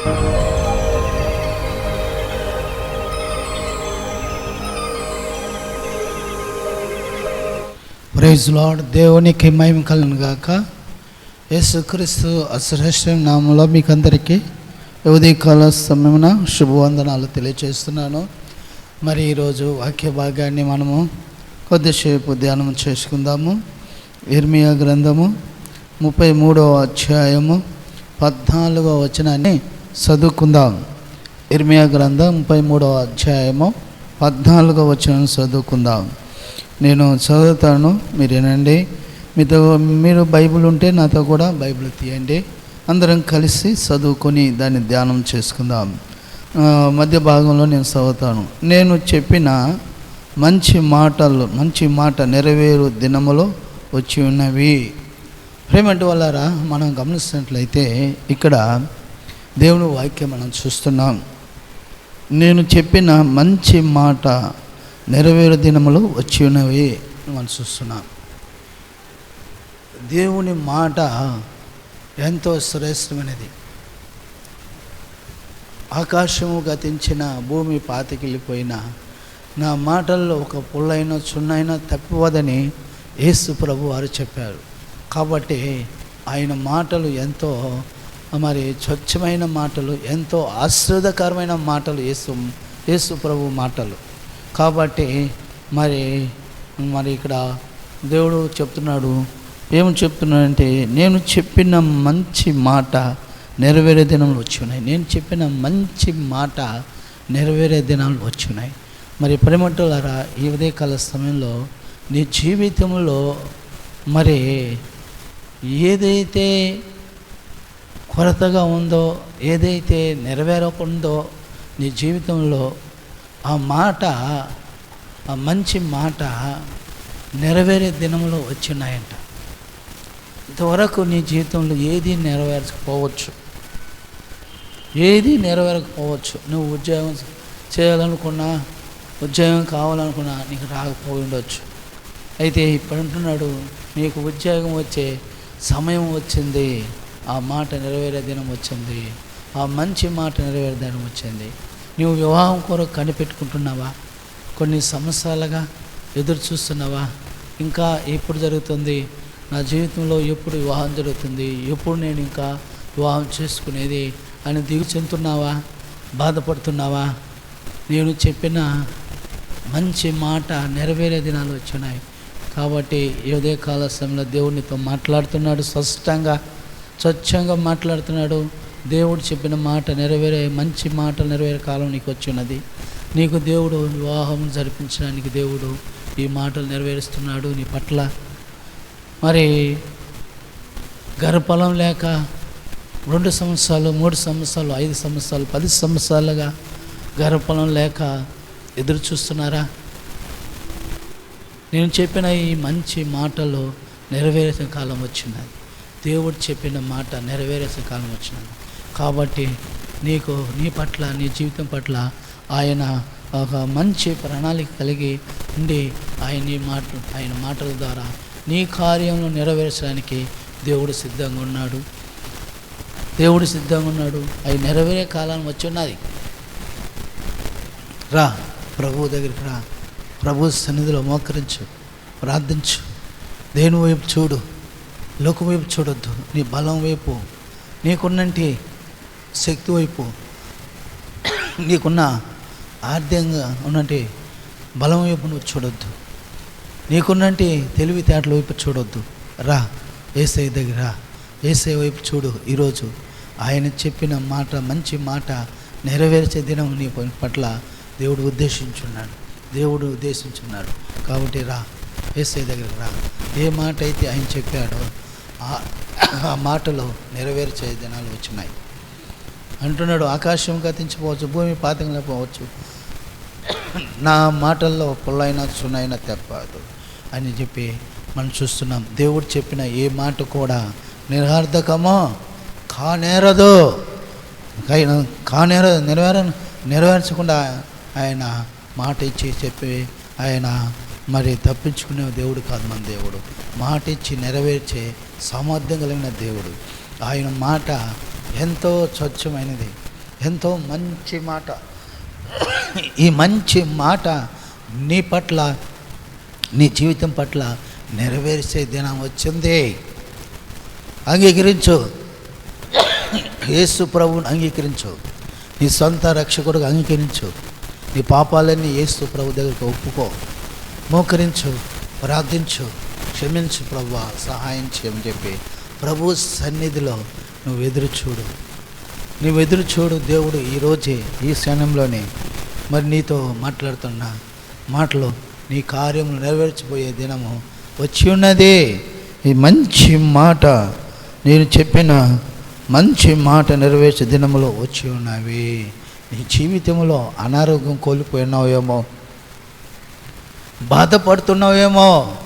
Praise lord దేవునికి మహిమ కలను గాక. యేసుక్రీస్తు అశ్రేష్ఠ నామంలో మీకు అందరికీ ఉదయకాల సమయమున శుభవందనాలు తెలియజేస్తున్నాను మరి ఈరోజు వాక్య భాగాన్ని మనము కొద్దిసేపు ధ్యానం చేసుకుందాము. ఇర్మియా గ్రంథము ముప్పై మూడవ అధ్యాయము పద్నాలుగవ వచనాన్ని చదువుకుందాం. ఇర్మియా గ్రంథం ముప్పై మూడవ అధ్యాయము పద్నాలుగో వచనం చదువుకుందాం. నేను చదువుతాను మీరు వినండి. మీతో మీరు బైబిల్ ఉంటే నాతో కూడా బైబిల్ తీయండి. అందరం కలిసి చదువుకొని దాన్ని ధ్యానం చేసుకుందాం. మధ్య భాగంలో నేను చదువుతాను. నేను చెప్పిన మంచి మాటలు మంచి మాట నెరవేరు దినములో వచ్చి ఉన్నవి. ప్రేమంటి వాళ్ళారా మనం గమనిస్తున్నట్లయితే ఇక్కడ దేవుని వాక్యం మనం చూస్తున్నాం. నేను చెప్పిన మంచి మాట నెరవేరు దినములు వచ్చి ఉన్నవి మనం చూస్తున్నాం. దేవుని మాట ఎంతో శ్రేష్టమైనది. ఆకాశము గతించిన భూమి పాతికెళ్ళిపోయిన నా మాటల్లో ఒక పుల్లైన చున్నైనా తప్పవదని యేసు ప్రభు వారు చెప్పారు. కాబట్టి ఆయన మాటలు ఎంతో మరి స్వచ్ఛమైన మాటలు ఎంతో ఆశ్రదకరమైన మాటలు యేసు యేసు ప్రభు మాటలు. కాబట్టి మరి మరి ఇక్కడ దేవుడు చెప్తున్నాడు ఏమి చెప్తున్నాడంటే నేను చెప్పిన మంచి మాట నెరవేరే దినాలు వచ్చి ఉన్నాయి నేను చెప్పిన మంచి మాట నెరవేరే దినాలు వచ్చి ఉన్నాయి మరి ప్రేమటులారా ఈ ఉదయకాల సమయంలో నీ జీవితంలో మరి ఏదైతే కొరతగా ఉందో ఏదైతే నెరవేరకుందో నీ జీవితంలో ఆ మాట ఆ మంచి మాట నెరవేరే దినంలో వచ్చినాయంట. ఇంతవరకు నీ జీవితంలో ఏది నెరవేర్చకపోవచ్చు ఏది నెరవేరకపోవచ్చు? నువ్వు ఉద్యోగం చేయాలనుకున్నా ఉద్యోగం కావాలనుకున్నా నీకు రాకపోయి ఉండొచ్చు. అయితే ఇప్పుడు అంటున్నాడు నీకు ఉద్యోగం వచ్చే సమయం వచ్చింది. ఆ మాట నెరవేరే దినం వచ్చింది. ఆ మంచి మాట నెరవేరే దినం వచ్చింది. నువ్వు వివాహం కొరకు కనిపెట్టుకుంటున్నావా? కొన్ని సంవత్సరాలుగా ఎదురు చూస్తున్నావా? ఇంకా ఎప్పుడు జరుగుతుంది? నా జీవితంలో ఎప్పుడు వివాహం జరుగుతుంది? ఎప్పుడు నేను ఇంకా వివాహం చేసుకునేది? అని దిగు చెందుతున్నావా? బాధపడుతున్నావా? నేను చెప్పిన మంచి మాట నెరవేరే దినాలు వచ్చినాయి. కాబట్టి ఏదే కాల సమయంలో దేవునితో మాట్లాడుతున్నాడు స్పష్టంగా. స్వచ్ఛంగా మాట్లాడుతున్నాడు. దేవుడు చెప్పిన మాట నెరవేరే మంచి మాట నెరవేరే కాలం నీకు వచ్చినది నీకు దేవుడు వివాహం జరిపించడానికి దేవుడు ఈ మాటలు నెరవేరుస్తున్నాడు నీ పట్ల. మరి గర్భఫలం లేక రెండు సంవత్సరాలు మూడు సంవత్సరాలు ఐదు సంవత్సరాలు పది సంవత్సరాలుగా గర్భఫలం లేక ఎదురు చూస్తున్నారా? నేను చెప్పిన ఈ మంచి మాటలు నెరవేరే కాలం వచ్చినది దేవుడు చెప్పిన మాట నెరవేరేసే కాలం వచ్చినది కాబట్టి నీకు నీ పట్ల నీ జీవితం పట్ల ఆయన ఒక మంచి ప్రణాళిక కలిగి ఉండి ఆయన మాట ఆయన మాటల ద్వారా నీ కార్యంలో నెరవేర్చడానికి దేవుడు సిద్ధంగా ఉన్నాడు. దేవుడు సిద్ధంగా ఉన్నాడు. అవి నెరవేరే కాలం వచ్చి ఉన్నది. రా ప్రభువు దగ్గరికి రా. ప్రభు సన్నిధిలో మోకరించు ప్రార్థించు. దేని వైపు చూడు. లోకం వైపు చూడొద్దు. నీ బలం వైపు నీకున్నంటి శక్తి వైపు నీకున్న ఆర్థికంగా ఉన్నంటి బలం వైపు నువ్వు చూడొద్దు. నీకున్నంటి తెలివితేటల వైపు చూడొద్దు. రా ఏసై దగ్గర రా. ఏసై వైపు చూడు ఈరోజు. ఆయన చెప్పిన మాట మంచి మాట నెరవేర్చే దినం నీ పట్ల దేవుడు ఉద్దేశించున్నాడు. దేవుడు ఉద్దేశించున్నాడు. కాబట్టి రా ఏసై దగ్గరికి రా. ఏ మాట అయితే ఆయన చెప్పాడో ఆ- మాటలు నెరవేర్చే దినాలు వచ్చినాయి. అంటున్నాడు ఆకాశం గతించిపోవచ్చు భూమి పాతంగా నా మాటల్లో పొల్లైనా చున్నైనా తెప్పదు. అని చెప్పి మనం చూస్తున్నాం. దేవుడు చెప్పిన ఏ మాట కూడా నిర్హార్థకమో కానేరదు. కై- కానేర నెరవేర నెరవేర్చకుండా ఆయన మాట ఇచ్చి చెప్పి ఆయన మరి తప్పించుకునే దేవుడు కాదు మన దేవుడు. మాట ఇచ్చి నెరవేర్చే సామర్థ్యం కలిగిన దేవుడు. ఆయన మాట ఎంతో స్వచ్ఛమైనది. ఎంతో మంచి మాట. ఈ మంచి మాట నీ పట్ల నీ జీవితం పట్ల నెరవేర్చే దినం వచ్చింది. అంగీకరించు. యేసు ప్రభువుని అంగీకరించు. నీ సొంత రక్షకుడికి అంగీకరించు. నీ పాపాలన్నీ యేసు ప్రభు దగ్గరికి ఒప్పుకో. మోకరించు ప్రార్థించు క్షమించు ప్రభు సహాయం చేయమని చెప్పి ప్రభు సన్నిధిలో నువ్వు ఎదురు చూడు. నువ్వు ఎదురు చూడు దేవుడు ఈరోజే ఈ క్షణంలోనే మరి నీతో మాట్లాడుతున్న మాటలు నీ కార్యములు నెరవేర్చిపోయే దినము వచ్చి ఉన్నది. ఈ మంచి మాట నేను చెప్పిన మంచి మాట నెరవేర్చే దినములో వచ్చి ఉన్నవి. నీ జీవితంలో అనారోగ్యం కోల్పోయినావేమో బాధపడుతున్నావేమో?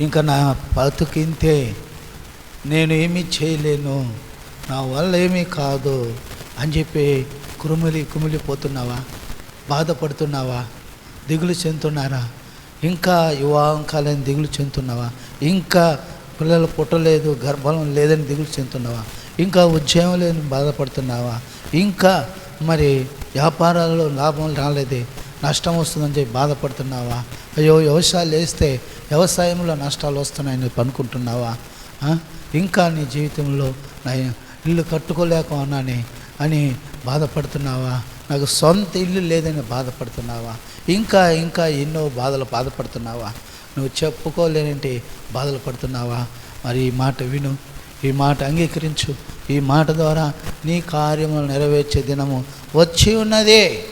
ఇంకా నా బతుకింతే నేను ఏమీ చేయలేను. నా వల్ల ఏమీ కాదు అని చెప్పి కురుమిలి కుమిలిపోతున్నావా? బాధపడుతున్నావా? దిగులు చెందుతున్నారా? ఇంకా యువాంకాలని దిగులు చెందుతున్నావా? ఇంకా పిల్లలు పుట్టలేదు గర్భం లేదని దిగులు చెందుతున్నావా? ఇంకా ఉద్యోగం లేని బాధపడుతున్నావా? ఇంకా మరి వ్యాపారాల్లో లాభం రాలేదే. నష్టం వస్తుందని చెప్పి బాధపడుతున్నావా? అయ్యో వ్యవసాయాలు వేస్తే వ్యవసాయంలో నష్టాలు వస్తున్నాయని చెప్పి అనుకుంటున్నావా? ఇంకా నీ జీవితంలో నా ఇల్లు కట్టుకోలేకున్నానే అని బాధపడుతున్నావా? నాకు సొంత ఇల్లు లేదని బాధపడుతున్నావా? ఇంకా ఇంకా ఎన్నో బాధలు బాధపడుతున్నావా? నువ్వు చెప్పుకోలేనంటి బాధలు పడుతున్నావా? మరి ఈ మాట విను. ఈ మాట అంగీకరించు. ఈ మాట ద్వారా నీ కార్యములు నెరవేర్చే దినము వచ్చి ఉన్నదే.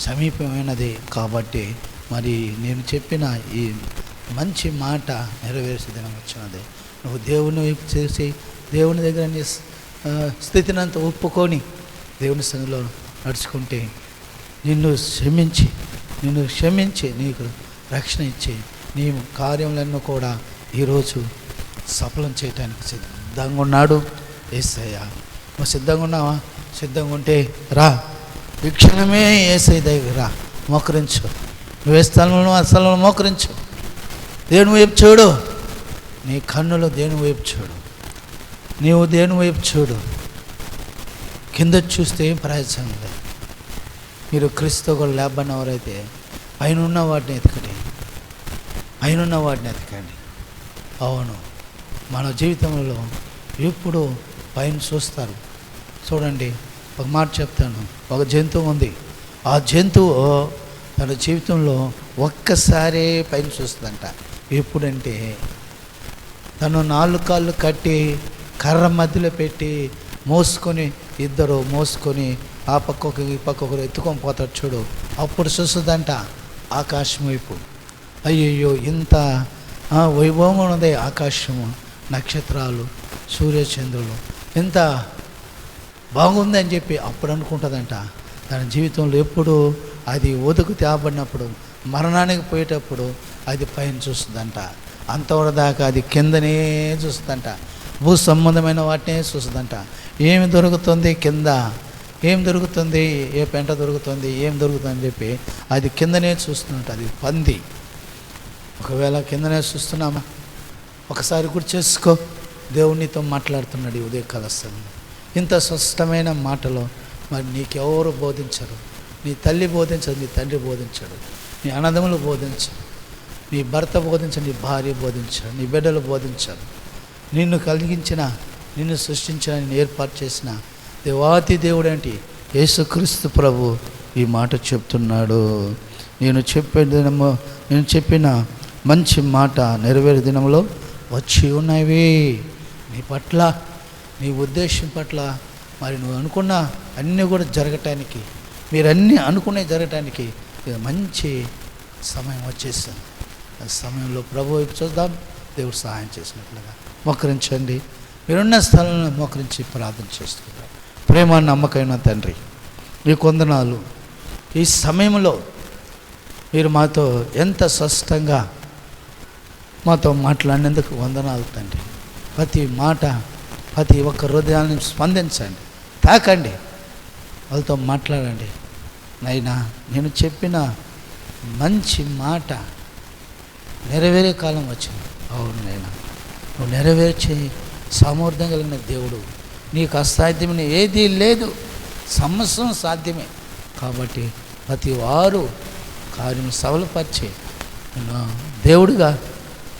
సమీపమైనది కాబట్టి మరి నేను చెప్పిన ఈ మంచి మాట నెరవేర్చే దినం వచ్చినది. నువ్వు దేవుని వైపు చేసి దేవుని దగ్గర నీ స్థితిని అంత ఒప్పుకొని దేవుని సంఘంలో నడుచుకుంటే నిన్ను క్షమించి నిన్ను క్షమించి నీకు రక్షణ ఇచ్చి నీ కార్యములన్నీ కూడా ఈరోజు సఫలం చేయటానికి సిద్ధంగా ఉన్నాడు. ఏసయ్య నువ్వు సిద్ధంగా ఉన్నావా? సిద్ధంగా ఉంటే రా. ఈ క్షణమే ఏసై దగ్గర మోకరించు. నువ్వు ఏ స్థలంలో ఆ స్థలంలో మోకరించు. దేవుని వైపు చూడు. నీ కన్నులు దేవుని వైపు చూడు. నీవు దేవుని వైపు చూడు. కింద చూస్తే ఏం ప్రయోజనం లేదు. మీరు క్రీస్తు కూడా లేబన్నవారైతే పైన ఉన్న వాటిని ఎతకండి. పైన ఉన్న వాటిని ఎతకండి. అవును మన జీవితంలో ఎప్పుడు పైన చూస్తారు. చూడండి ఒక మాట చెప్తాను. ఒక జంతువు ఉంది. ఆ జంతువు తన జీవితంలో ఒక్కసారే పైన చూస్తుందంట. ఎప్పుడంటే తను నాలుగు కాళ్ళు కట్టి కర్ర మధ్యలో పెట్టి మోసుకొని ఇద్దరు మోసుకొని ఆ పక్కకు ఈ పక్కకు ఎత్తుకొని పోతాడు చూడు. అప్పుడు చూస్తుందంట ఆకాశం వైపు. అయ్యయ్యో ఇంత వైభవం ఉంది ఉన్నది ఆకాశము నక్షత్రాలు సూర్యచంద్రులు. ఇంత బాగుంది అని చెప్పి అప్పుడు అనుకుంటుందంట. తన జీవితంలో ఎప్పుడు అది ఒదుకు తేబడినప్పుడు మరణానికి పోయేటప్పుడు అది పైన చూస్తుందంట. అంతవరకు దాకా అది కిందనే చూస్తుందంట. భూ సంబంధమైన వాటినే చూస్తుందంట. ఏమి దొరుకుతుంది కింద? ఏం దొరుకుతుంది? ఏ పెంట దొరుకుతుంది? ఏం దొరుకుతుంది అని చెప్పి అది కిందనే చూస్తుందంట. అది పంది. ఒకవేళ కిందనే చూస్తున్నామా? ఒకసారి గుర్తు చేసుకో. దేవునితో మాట్లాడుతున్నాడు ఈ ఉదయ సమయంలో. ఇంత స్పష్టమైన మాటలో మరి నీకెవరు బోధించరు? నీ తల్లి బోధించదు నీ తండ్రి బోధించడు. నీ అన్నదములు బోధించరు. నీ భర్త బోధించడు నీ భార్య బోధించడు నీ బిడ్డలు బోధించరు. నిన్ను కలిగించిన నిన్ను సృష్టించిన నిన్ను ఏర్పాటు చేసిన దేవాతి దేవుడు యేసుక్రీస్తు ప్రభు ఈ మాట చెప్తున్నాడు. నేను చెప్పే దినము నేను చెప్పిన మంచి మాట నెరవేరు దినంలో వచ్చి ఉన్నవి. నీ పట్ల నీ ఉద్దేశం పట్ల మరి నువ్వు అనుకున్న అన్నీ కూడా జరగటానికి మీరు అన్నీ అనుకునే జరగటానికి ఇది మంచి సమయం వచ్చేసింది. ఆ సమయంలో ప్రభు వైపు చూద్దాం. దేవుడు సహాయం చేసినట్లుగా మోకరించండి. మీరున్న స్థలంలో మోకరించి ప్రార్థన చేస్తున్నారు ప్రేమ నమ్మకమైన తండ్రి మీ కొందనాలు ఈ సమయంలో మీరు మాతో ఎంత స్పష్టంగా మాతో మాట్లాడినందుకు వందనాలు తండ్రి. ప్రతి మాట ప్రతి ఒక్క హృదయాన్ని స్పందించండి. తాకండి. వాళ్ళతో మాట్లాడండి. నైనా నేను చెప్పిన మంచి మాట నెరవేరే కాలం వచ్చింది. అవును నైనా. నువ్వు నెరవేర్చే సామర్థ్యం కలిగిన దేవుడు. నీకు అసాధ్యమైన ఏదీ లేదు. సమస్యం సాధ్యమే. కాబట్టి ప్రతి వారు కార్యం సవలపరిచి దేవుడిగా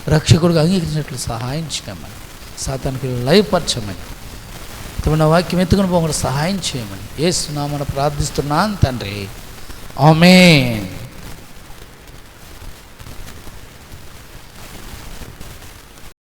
రక్షకుడిగా అంగీకరించినట్లు సహాయం చేయమని సాతానికి లయపరచమని తమ వాక్యం ఎత్తుకుని పోకుండా సహాయం చేయమని. ఏ సునామను ప్రార్థిస్తున్నాను తండ్రి. ఆమెన్.